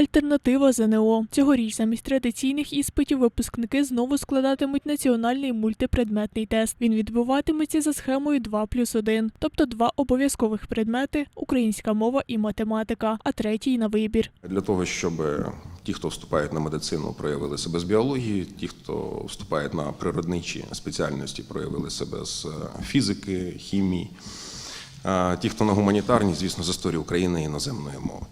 альтернатива ЗНО. Цьогоріч замість традиційних іспитів випускники знову складатимуть національний мультипредметний тест. Він відбуватиметься за схемою 2 плюс 1, тобто два обов'язкових предмети українська мова і математика, а третій на вибір. Для того, щоб ті, хто вступають на медицину, проявили себе з біології, ті, хто вступають на природничі спеціальності, проявили себе з е, фізики, хімії, ті, хто на гуманітарні, звісно, з історії України іноземної мови.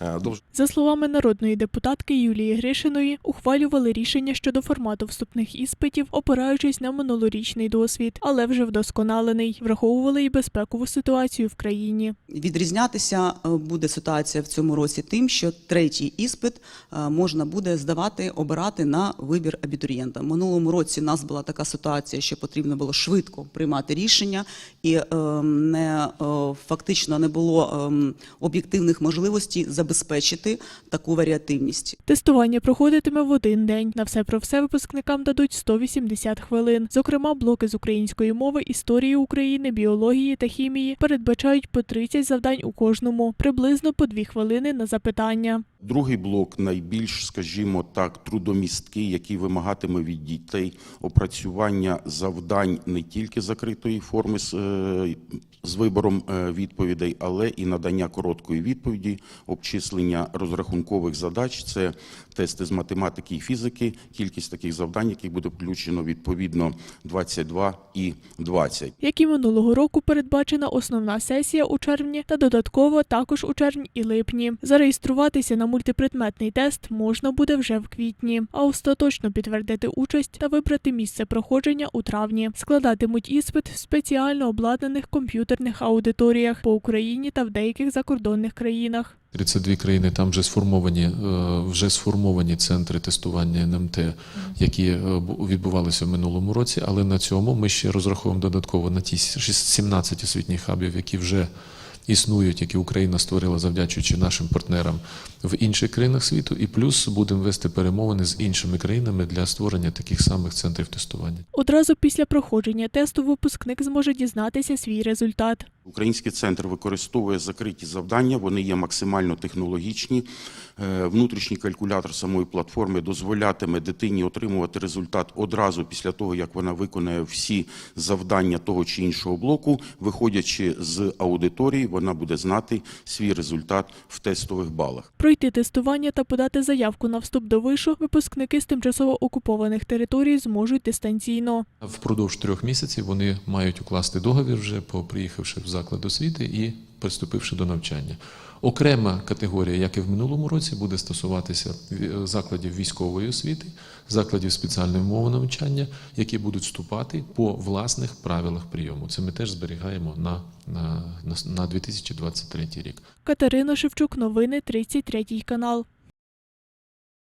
Е, За словами народної депутатки Юлії Гришиної, ухвалювали рішення щодо формату вступних іспитів, опираючись на минулорічний досвід, але вже вдосконалений, враховували і безпекову ситуацію в країні. Відрізнятися е, буде ситуація в цьому році тим, що третій іспит е, можна буде здавати, обирати на вибір абітурієнта. Минулому році в нас була така ситуація, що потрібно було швидко приймати рішення, і е, не фактично не було е, об'єктивних можливостей забезпечити таку варіативність. Тестування проходитиме в один день. На все про все випускникам дадуть 180 хвилин. Зокрема, блоки з української мови, історії України, біології та хімії передбачають по 30 завдань у кожному, приблизно по 2 хвилини на запитання. Другий блок найбільш, скажімо так, трудомісткий, який вимагатиме від дітей опрацювання завдань не тільки закритої форми з, е, з вибором е, відповідей, але і надання короткої відповіді, обчислення розрахункових задач. Це тести з математики і фізики. Кількість таких завдань, яких буде включено відповідно 22 і 20. Як і минулого року, передбачена основна сесія у червні та додатково також у червні і липні. Зареєструватися на мультипредметний тест можна буде вже в квітні, а остаточно підтвердити участь та вибрати місце проходження у травні. Складатимуть іспит в спеціально обладнаних комп'ютерних аудиторіях по Україні та в деяких закордонних країнах. 32 країни там вже сформовані, е, вже сформовані центри тестування НМТ, які е, бу- відбувалися в минулому році. Але на цьому ми ще розраховуємо додатково на ті с- 17 освітніх хабів, які вже існують, які Україна створила завдячуючи нашим партнерам в інших країнах світу. І плюс будемо вести перемовини з іншими країнами для створення таких самих центрів тестування. Одразу після проходження тесту випускник зможе дізнатися свій результат. Український центр використовує закриті завдання, вони є максимально технологічні. Е, Внутрішній калькулятор самої платформи дозволятиме дитині отримувати результат одразу після того, як вона виконає всі завдання того чи іншого блоку. Виходячи з аудиторії, вона буде знати свій результат в тестових балах. Пройти тестування та подати заявку на вступ до вишу випускники з тимчасово окупованих територій зможуть дистанційно. Впродовж трьох місяців вони мають укласти договір вже по приїхавши в заклад освіти і приступивши до навчання. Окрема категорія, як і в минулому році, буде стосуватися ві- закладів військової освіти, закладів спеціальної мови навчання, які будуть вступати по власних правилах прийому. Це ми теж зберігаємо на, на, на 2023 рік. Катерина Шевчук, новини 33 канал.